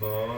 三。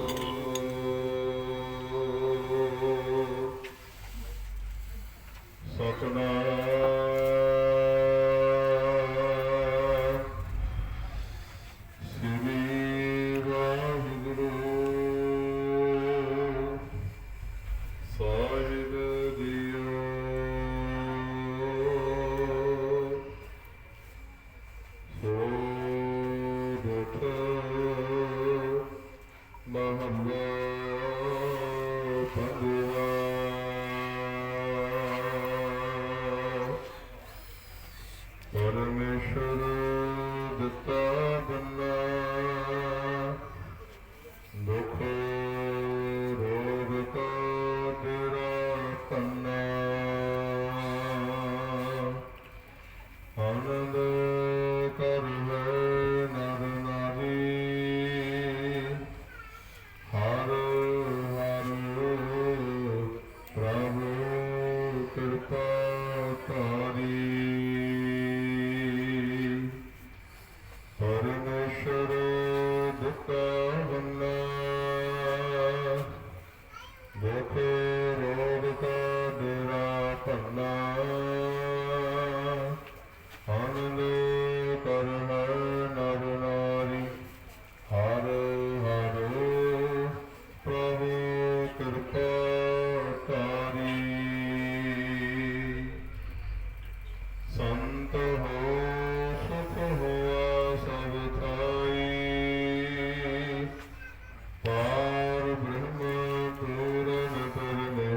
ਰਚਨਾ ਸ੍ਰੀ ਵਾਹਿਗੁਰੂ।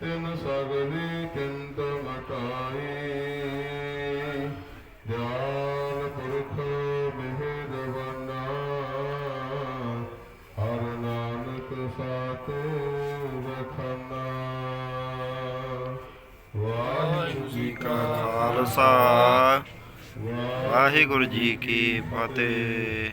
ਤਿਨ ਸਗਲੀ ਚਿੰਤ ਮਟਾਈ। ਧਿਆਨ ਹਰ ਨਾਨਕ ਸਾਥ ਵਾਹਿਗੁਰੂ ਜੀ ਕਾ ਖਾਲਸਾ। ਵਾਹਿਗੁਰੂ ਜੀ ਕੀ ਫਤਿਹ।